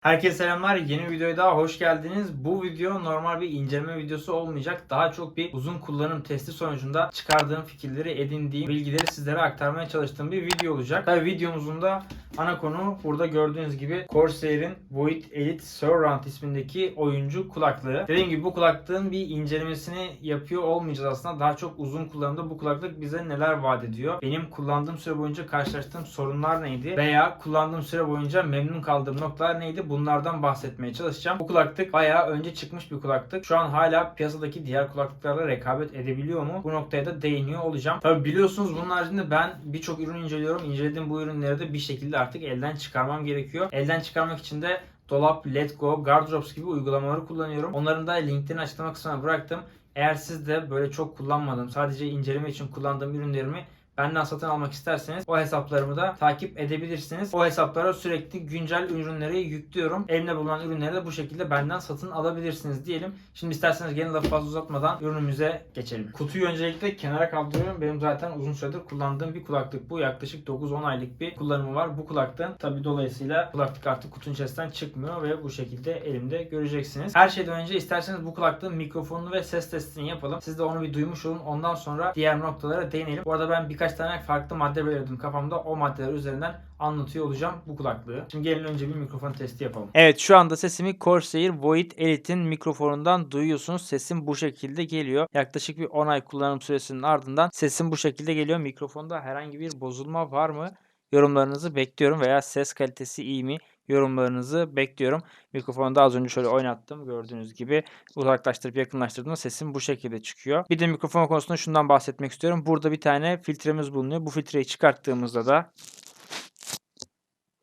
Herkese selamlar. Yeni bir videoya daha hoş geldiniz. Bu video normal bir inceleme videosu olmayacak. Daha çok bir uzun kullanım testi sonucunda çıkardığım fikirleri, edindiğim bilgileri sizlere aktarmaya çalıştığım bir video olacak. Tabii videomuzun da ana konu burada gördüğünüz gibi Corsair'in Void Elite Surround ismindeki oyuncu kulaklığı. Dediğim gibi bu kulaklığın bir incelemesini yapıyor olmayacağız aslında. Daha çok uzun kullanımda bu kulaklık bize neler vaat ediyor? Benim kullandığım süre boyunca karşılaştığım sorunlar neydi? Veya kullandığım süre boyunca memnun kaldığım noktalar neydi? Bunlardan bahsetmeye çalışacağım. Bu kulaklık bayağı önce çıkmış bir kulaklık. Şu an hala piyasadaki diğer kulaklıklarla rekabet edebiliyor mu? Bu noktaya da değiniyor olacağım. Tabi biliyorsunuz bunun haricinde ben birçok ürün inceliyorum. İncelediğim bu ürünleri de bir şekilde artık elden çıkarmam gerekiyor. Elden çıkarmak için de Dolap, Let Go, Gardrops gibi uygulamaları kullanıyorum. Onların da linklerini açıklama kısmına bıraktım. Eğer siz de böyle çok kullanmadığım, sadece inceleme için kullandığım ürünlerimi benden satın almak isterseniz o hesaplarımı da takip edebilirsiniz. O hesaplara sürekli güncel ürünleri yüklüyorum. Elimde bulunan ürünleri de bu şekilde benden satın alabilirsiniz diyelim. Şimdi isterseniz gelin lafı fazla uzatmadan ürünümüze geçelim. Kutuyu öncelikle kenara kaldırıyorum. Benim zaten uzun süredir kullandığım bir kulaklık bu. Yaklaşık 9-10 aylık bir kullanımı var bu kulaklığın. Tabi dolayısıyla kulaklık artık kutunun içerisinden çıkmıyor ve bu şekilde elimde göreceksiniz. Her şeyden önce isterseniz bu kulaklığın mikrofonunu ve ses testini yapalım. Siz de onu bir duymuş olun. Ondan sonra diğer noktalara değinelim. Bu arada ben birkaç tane farklı madde belirledim kafamda. O maddeler üzerinden anlatıyor olacağım bu kulaklığı. Şimdi gelin önce bir mikrofon testi yapalım. Evet şu anda sesimi Corsair Void Elite'in mikrofonundan duyuyorsunuz. Sesim bu şekilde geliyor. Yaklaşık bir 10 ay kullanım süresinin ardından sesim bu şekilde geliyor. Mikrofonda herhangi bir bozulma var mı? Yorumlarınızı bekliyorum veya ses kalitesi iyi mi? Yorumlarınızı bekliyorum. Mikrofonu da az önce şöyle oynattım. Gördüğünüz gibi uzaklaştırıp yakınlaştırdığımda sesim bu şekilde çıkıyor. Bir de mikrofon konusunda şundan bahsetmek istiyorum. Burada bir tane filtremiz bulunuyor. Bu filtreyi çıkarttığımızda da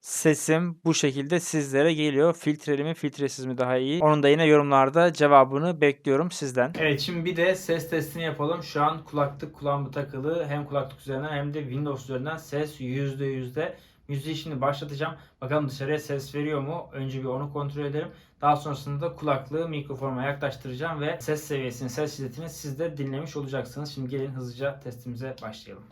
sesim bu şekilde sizlere geliyor. Filtreli mi filtresiz mi daha iyi? Onun da yine yorumlarda cevabını bekliyorum sizden. Evet şimdi bir de ses testini yapalım. Şu an kulaklık kulağıma takılı. Hem kulaklık üzerinden hem de Windows üzerinden ses %yüzde. Müziği şimdi başlatacağım. Bakalım dışarıya ses veriyor mu? Önce bir onu kontrol edelim. Daha sonrasında da kulaklığı mikrofonuma yaklaştıracağım ve ses seviyesini, ses şiddetini siz de dinlemiş olacaksınız. Şimdi gelin hızlıca testimize başlayalım.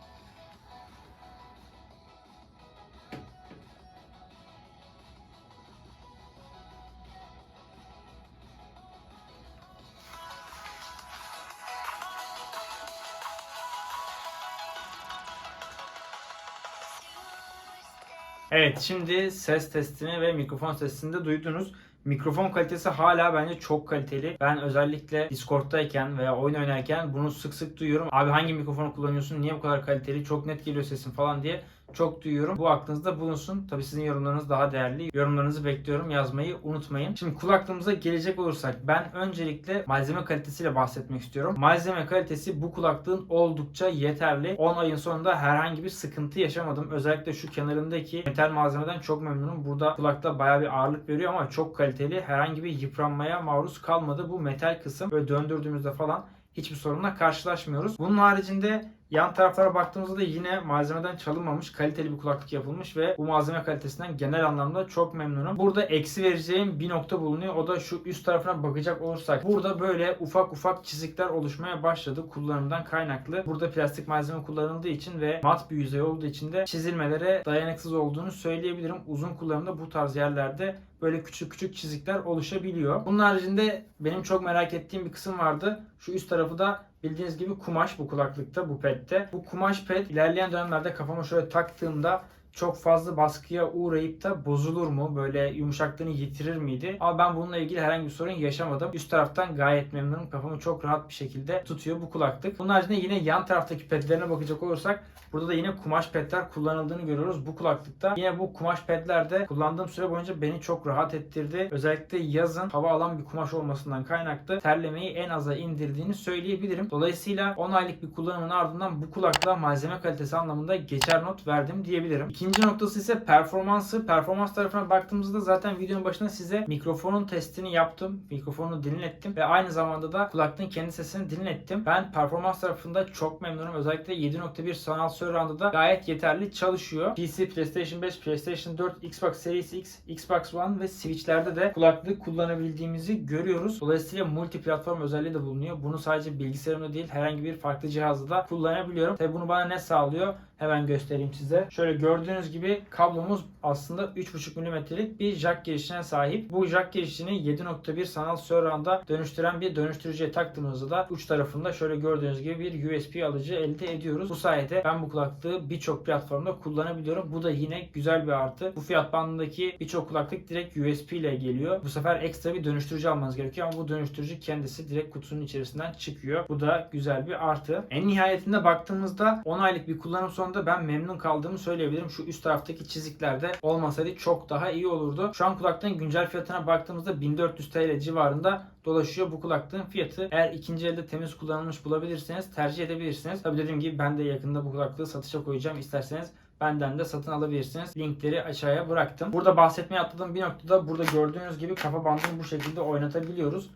Evet şimdi ses testini ve mikrofon testini de duydunuz. Mikrofon kalitesi hala bence çok kaliteli. Ben özellikle Discord'dayken veya oyun oynarken bunu sık sık duyuyorum. Abi hangi mikrofonu kullanıyorsun? Niye bu kadar kaliteli? Çok net geliyor sesin falan diye çok duyuyorum. Bu aklınızda bulunsun. Tabii sizin yorumlarınız daha değerli. Yorumlarınızı bekliyorum. Yazmayı unutmayın. Şimdi kulaklığımıza gelecek olursak ben öncelikle malzeme kalitesiyle bahsetmek istiyorum. Malzeme kalitesi bu kulaklığın oldukça yeterli. 10 ayın sonunda herhangi bir sıkıntı yaşamadım. Özellikle şu kenarındaki metal malzemeden çok memnunum. Burada kulakta bayağı bir ağırlık veriyor ama çok kaliteli. Herhangi bir yıpranmaya maruz kalmadı. Bu metal kısım böyle döndürdüğümüzde falan hiçbir sorunla karşılaşmıyoruz. Bunun haricinde Yan taraflara baktığımızda da yine malzemeden çalınmamış, kaliteli bir kulaklık yapılmış ve bu malzeme kalitesinden genel anlamda çok memnunum. Burada eksi vereceğim bir nokta bulunuyor. O da şu üst tarafına bakacak olursak. Burada böyle ufak ufak çizikler oluşmaya başladı kullanımdan kaynaklı. Burada plastik malzeme kullanıldığı için ve mat bir yüzey olduğu için de çizilmelere dayanıksız olduğunu söyleyebilirim. Uzun kullanımda bu tarz yerlerde böyle küçük küçük çizikler oluşabiliyor. Bunun haricinde benim çok merak ettiğim bir kısım vardı. Şu üst tarafı da bildiğiniz gibi kumaş bu kulaklıkta, bu pette. Bu kumaş pet ilerleyen dönemlerde kafama şöyle taktığımda çok fazla baskıya uğrayıp da bozulur mu? Böyle yumuşaklığını yitirir miydi? Ama ben bununla ilgili herhangi bir sorun yaşamadım. Üst taraftan gayet memnunum. Kafamı çok rahat bir şekilde tutuyor bu kulaklık. Bunun haricinde yine yan taraftaki pedlerine bakacak olursak burada da yine kumaş pedler kullanıldığını görüyoruz bu kulaklıkta. Yine bu kumaş pedler de kullandığım süre boyunca beni çok rahat ettirdi. Özellikle yazın hava alan bir kumaş olmasından kaynaklı terlemeyi en aza indirdiğini söyleyebilirim. Dolayısıyla 10 aylık bir kullanımın ardından bu kulaklığa malzeme kalitesi anlamında geçer not verdim diyebilirim. İkinci noktası ise performansı. Performans tarafına baktığımızda zaten videonun başında size mikrofonun testini yaptım. Mikrofonu dinlettim ve aynı zamanda da kulaklığın kendi sesini dinlettim. Ben performans tarafında çok memnunum. Özellikle 7.1 sanal surround'da da gayet yeterli çalışıyor. PC, PlayStation 5, PlayStation 4, Xbox Series X, Xbox One ve Switch'lerde de kulaklık kullanabildiğimizi görüyoruz. Dolayısıyla multi platform özelliği de bulunuyor. Bunu sadece bilgisayarımda değil herhangi bir farklı cihazda da kullanabiliyorum. Tabi bunu bana ne sağlıyor? Hemen göstereyim size. Şöyle gördüğünüz gibi kablomuz aslında 3.5 mm'lik bir jack girişine sahip. Bu jack girişini 7.1 sanal surround'a dönüştüren bir dönüştürücüye taktığımızda da uç tarafında şöyle gördüğünüz gibi bir USB alıcı elde ediyoruz. Bu sayede ben bu kulaklığı birçok platformda kullanabiliyorum. Bu da yine güzel bir artı. Bu fiyat bandındaki birçok kulaklık direkt USB ile geliyor. Bu sefer ekstra bir dönüştürücü almanız gerekiyor ama bu dönüştürücü kendisi direkt kutusunun içerisinden çıkıyor. Bu da güzel bir artı. En nihayetinde baktığımızda 10 aylık bir kullanım sonunda ben memnun kaldığımı söyleyebilirim. Şu üst taraftaki çiziklerde olmasaydı çok daha iyi olurdu. Şu an kulaklığın güncel fiyatına baktığımızda 1400 TL civarında dolaşıyor bu kulaklığın fiyatı. Eğer ikinci elde temiz kullanılmış bulabilirseniz tercih edebilirsiniz. Tabi dediğim gibi ben de yakında bu kulaklığı satışa koyacağım. İsterseniz benden de satın alabilirsiniz. Linkleri aşağıya bıraktım. Burada bahsetmeye atladığım bir noktada burada gördüğünüz gibi kafa bandını bu şekilde oynatabiliyoruz.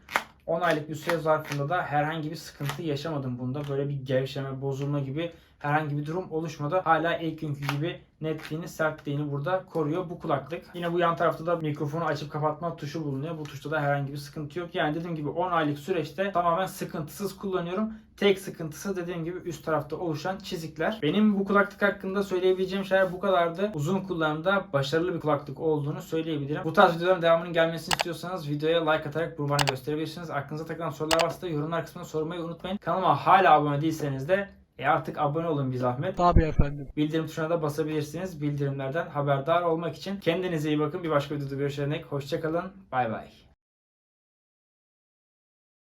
10 aylık bir süre zarfında da herhangi bir sıkıntı yaşamadım bunda. Böyle bir gevşeme, bozulma gibi herhangi bir durum oluşmadı. Hala ilk günkü gibi netliğini, sertliğini burada koruyor bu kulaklık. Yine bu yan tarafta da mikrofonu açıp kapatma tuşu bulunuyor. Bu tuşta da herhangi bir sıkıntı yok. Yani dediğim gibi 10 aylık süreçte tamamen sıkıntısız kullanıyorum. Tek sıkıntısı dediğim gibi üst tarafta oluşan çizikler. Benim bu kulaklık hakkında söyleyebileceğim şeyler bu kadardı. Uzun kullanımda başarılı bir kulaklık olduğunu söyleyebilirim. Bu tarz videoların devamının gelmesini istiyorsanız videoya like atarak bunu bana gösterebilirsiniz. Aklınıza takılan sorular varsa da yorumlar kısmına sormayı unutmayın. Kanalıma hala abone değilseniz de e artık abone olun bir zahmet. Tabii efendim. Bildirim tuşuna da basabilirsiniz. Bildirimlerden haberdar olmak için. Kendinize iyi bakın. Bir başka videoda görüşene dek hoşçakalın. Bay bay.